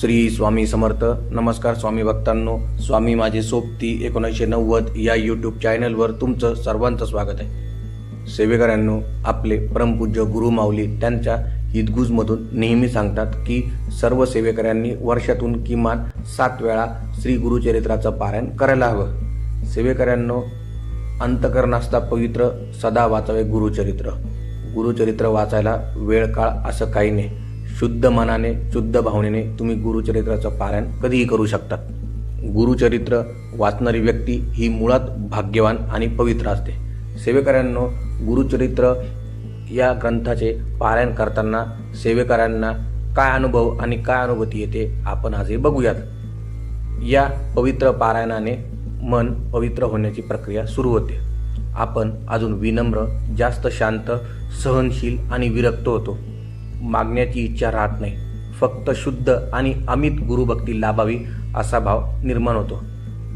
श्री स्वामी समर्थ. नमस्कार स्वामी भक्तांनो. स्वामी माझे सोबती एकोणीसशे नव्वद या यूट्यूब चॅनलवर तुमचं सर्वांचं स्वागत आहे. सेवेकऱ्यांनो आपले परमपूज्य गुरु माऊली त्यांच्या हितगुजमधून नेहमी सांगतात की सर्व सेवेकऱ्यांनी वर्षातून किमान सात वेळा श्री गुरुचरित्राचं पारायण करायला हवं. सेवेकऱ्यांनो अंतकरणास्ता पवित्र सदा वाचावे गुरुचरित्र. गुरुचरित्र वाचायला वेळ काळ असं काही नाही. शुद्ध मनाने शुद्ध भावनेने तुम्ही गुरुचरित्राचं पारायण कधीही करू शकतात. गुरुचरित्र वाचणारी व्यक्ती ही मुळात भाग्यवान आणि पवित्र असते. सेवेकऱ्यांनो गुरुचरित्र या ग्रंथाचे पारायण करताना सेवेकऱ्यांना काय अनुभव आणि काय अनुभूती येते आपण आजही बघूयात. या पवित्र पारायणाने मन पवित्र होण्याची प्रक्रिया सुरू होते. आपण अजून विनम्र जास्त शांत सहनशील आणि विरक्त होतो. मागण्याची इच्छा राहत नाही. फक्त शुद्ध आणि अमित गुरुभक्ती लाभावी असा भाव निर्माण होतो.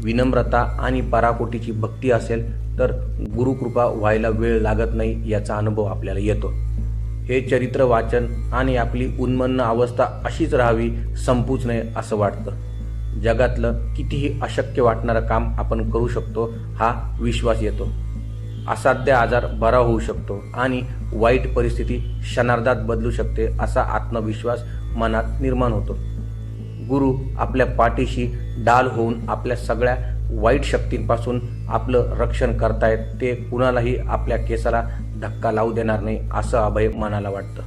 विनम्रता आणि पराकोटीची भक्ती असेल तर गुरुकृपा व्हायला वेळ लागत नाही याचा अनुभव आपल्याला येतो. हे चरित्र वाचन आणि आपली उन्मन्न अवस्था अशीच राहावी संपूच नये असं वाटतं. जगातलं कितीही अशक्य वाटणारं काम आपण करू शकतो हा विश्वास येतो. असाध्य आजार बरा होऊ शकतो आणि वाईट परिस्थिती क्षणार्धात बदलू शकते असा आत्मविश्वास मनात निर्माण होतो. गुरु आपल्या पाठीशी डाल होऊन आपल्या सगळ्या वाईट शक्तींपासून आपलं रक्षण करतायत ते कुणालाही आपल्या केसाला धक्का लावू देणार नाही असं अभय मनाला वाटतं.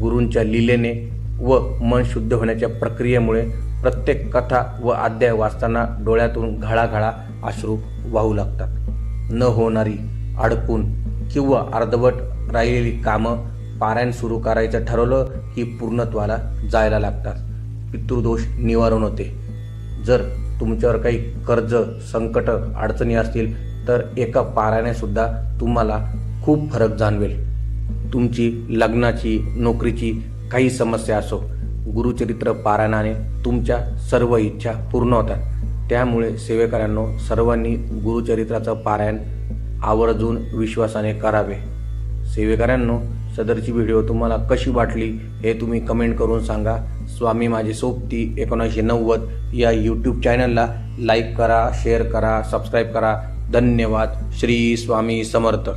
गुरूंच्या लीलेने व मन शुद्ध होण्याच्या प्रक्रियेमुळे प्रत्येक कथा व अध्याय वाचताना डोळ्यातून घळाघळा अश्रू वाहू लागतात. न होणारी अडकून किंवा अर्धवट राहिलेली कामं पारायण सुरू करायचं ठरवलं की पूर्णत्वाला जायला लागतात. पितृदोष निवारण होते. जर तुमच्यावर काही कर्ज संकट अडचणी असतील तर एका पारायणे सुद्धा तुम्हाला खूप फरक जाणवेल. तुमची लग्नाची नोकरीची काही समस्या असो गुरुचरित्र पारायणाने तुमच्या सर्व इच्छा पूर्ण होतात. त्यामुळे सेवेकऱ्यांनो सर्वांनी गुरुचरित्राचं पारायण आवर्जून विश्वासाने करावे. सेवेकऱ्यांनो सदरची व्हिडिओ तुम्हाला कशी वाटली हे तुम्ही कमेंट करून सांगा. स्वामी माझी सोबती एकोणीसशे नव्वद या यूट्यूब चॅनलला लाईक करा शेअर करा सबस्क्राईब करा. धन्यवाद. श्री स्वामी समर्थ.